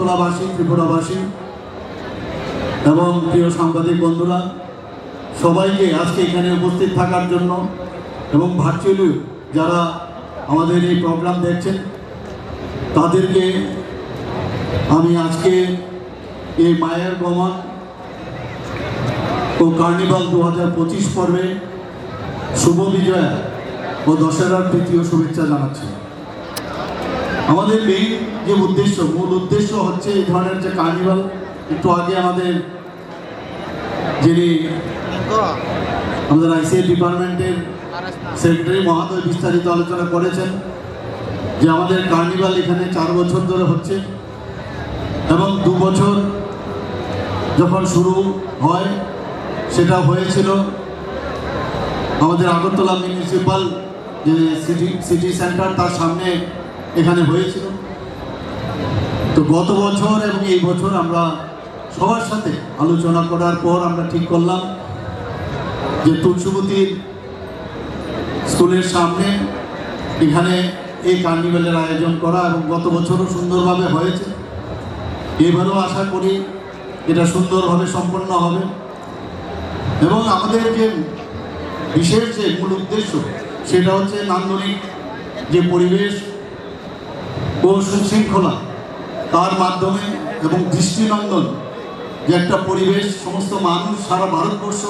আগরতলাবাসী ত্রিপুরাবাসী এবং প্রিয় সাংবাদিক বন্ধুরা, সবাইকে আজকে এখানে উপস্থিত থাকার জন্য এবং ভার্চুয়ালি যারা আমাদের এই প্রোগ্রাম দেখছেন, তাদেরকে আমি আজকে এই মায়ের গমন ও কার্নিভাল দু হাজার পঁচিশ পর্বে শুভ বিজয়া ও দশেরার তৃতীয় শুভেচ্ছা জানাচ্ছি। আমাদের মেইন যে উদ্দেশ্য, মূল উদ্দেশ্য হচ্ছে এই ধরনের যে কার্নিভাল একটু আগে আমাদের যিনি আমাদের আইসিআই ডিপার্টমেন্টের সেক্রেটারি মহাদয় বিস্তারিত আলোচনা করেছেন যে আমাদের কার্নিভাল এখানে চার বছর ধরে হচ্ছে এবং দু বছর যখন শুরু হয়, সেটা হয়েছিল আমাদের আগরতলা মিউনিসিপাল যে সিটি সিটি সেন্টার তার সামনে এখানে হয়েছিল। তো গত বছর এবং এই বছর আমরা সবার সাথে আলোচনা করার পর আমরা ঠিক করলাম যে তুলসুমতির স্কুলের সামনে এখানে এই কার্নিভেলের আয়োজন করা এবং গত বছরও সুন্দরভাবে হয়েছে। এবারও আশা করি এটা সুন্দরভাবে সম্পন্ন হবে। এবং আমাদের যে বিশেষ যে মূল উদ্দেশ্য, সেটা হচ্ছে নান্দনিক যে পরিবেশ ও সুশৃঙ্খলা তার মাধ্যমে এবং দৃষ্টিনন্দন যে একটা পরিবেশ, সমস্ত মানুষ সারা ভারতবর্ষ,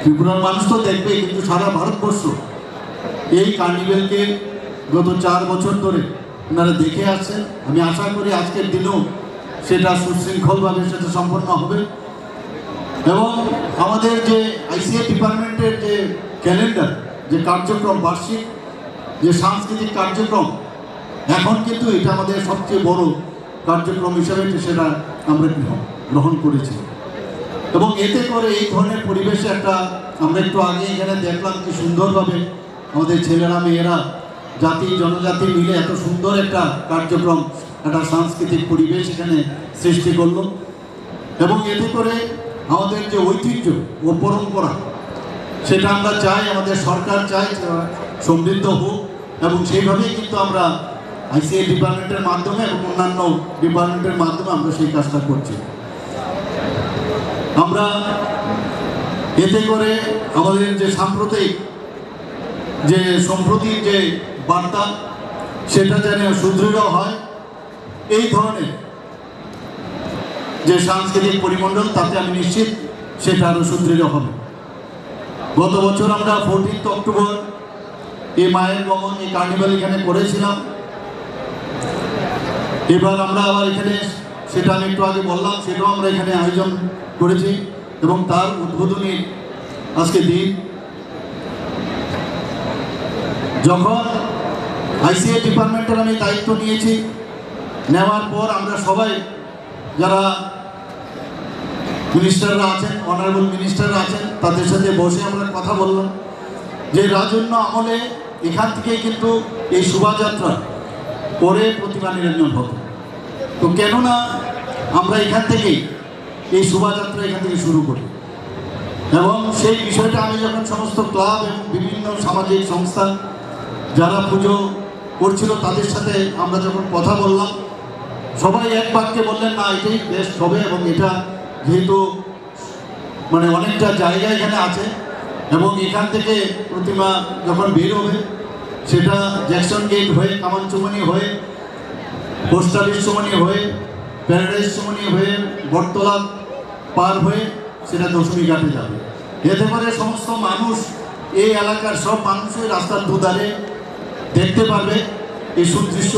ত্রিপুরার মানুষ তো দেখবে, কিন্তু সারা ভারতবর্ষ এই কার্নিভেলকে গত চার বছর ধরে ওনারা দেখে আসছেন। আমি আশা করি আজকের দিনেও সেটা সুশৃঙ্খলভাবে সেটা সম্পন্ন হবে। এবং আমাদের যে আইসিএ ডিপার্টমেন্টের যে ক্যালেন্ডার যে কার্যক্রম, বার্ষিক, যে সাংস্কৃতিক কার্যক্রম এখন কিন্তু এটা আমাদের সবচেয়ে বড় কার্যক্রম হিসেবে সেটা আমরা গ্রহণ- করেছি। এবং এতে করে এই ধরনের পরিবেশে একটা, আমরা একটু আগে এখানে দেখলাম কি সুন্দরভাবে আমাদের ছেলেরা, মেয়েরা, জাতি, জনজাতি মিলে এত সুন্দর একটা কার্যক্রম, একটা সাংস্কৃতিক পরিবেশ এখানে সৃষ্টি করল। এবং এতে করে আমাদের যে ঐতিহ্য ও পরম্পরা, সেটা আমরা চাই, আমাদের সরকার চাই সমৃদ্ধ হোক, এবং সেইভাবেই কিন্তু আমরা আইসিআই ডিপার্টমেন্টের মাধ্যমে এবং অন্যান্য ডিপার্টমেন্টের মাধ্যমে আমরা সেই কাজটা করছি। আমরা এতে করে আমাদের যে সাম্প্রতিক যে সম্প্রতির যে বার্তা, সেটা যেন সুদৃঢ় হয়, এই ধরনের যে সাংস্কৃতিক পরিমণ্ডল, তাতে আমি নিশ্চিত সেটা আরও সুদৃঢ় হবে। গত বছর আমরা ফোরটিন্থ অক্টোবর এই মায়ের গমন, এই কার্নিভাল এখানে করেছিলাম। এবার আমরা আবার এখানে, সেটা আমি একটু আগে বললাম, সেটাও আমরা এখানে আয়োজন করেছি এবং তার উদ্বোধনী আজকে দিন, যখন আইসিআই ডিপার্টমেন্টের আমি দায়িত্ব নিয়েছি, নেওয়ার পর আমরা সবাই যারা মিনিস্টাররা আছেন অনারেবল মিনিস্টাররা আছেন, তাদের সাথে বসে আমরা কথা বললাম যে রাজন্য আমলে এখান থেকে কিন্তু এই শোভাযাত্রা পরে প্রতিমা নিরঞ্জন হতো তো কেননা আমরা এখান থেকেই এই শোভাযাত্রা এখান থেকে শুরু করি। এবং সেই বিষয়টা আমি যখন সমস্ত ক্লাব এবং বিভিন্ন সামাজিক সংস্থা যারা পুজো করছিল তাদের সাথে আমরা যখন কথা বললাম, সবাই এক বাক্যে বললেন, না, এটাই বেস্ট হবে এবং এটা যেহেতু মানে অনেকটা জায়গা এখানে আছে এবং এখান থেকে প্রতিমা যখন বের হবে সেটা জ্যাকসন গেট হয়ে কামানচুমনি হয়ে পোস্ট অফিস চুমনি হয়ে প্যারাডাইজ চুমনি হয়ে, বটতলা পার হয়ে সেটা দশমী ঘাটে যাবে। এতে করে সমস্ত মানুষ এই এলাকার সব মানুষের রাস্তার দুধারে দেখতে পারবে। এই সুদৃশ্য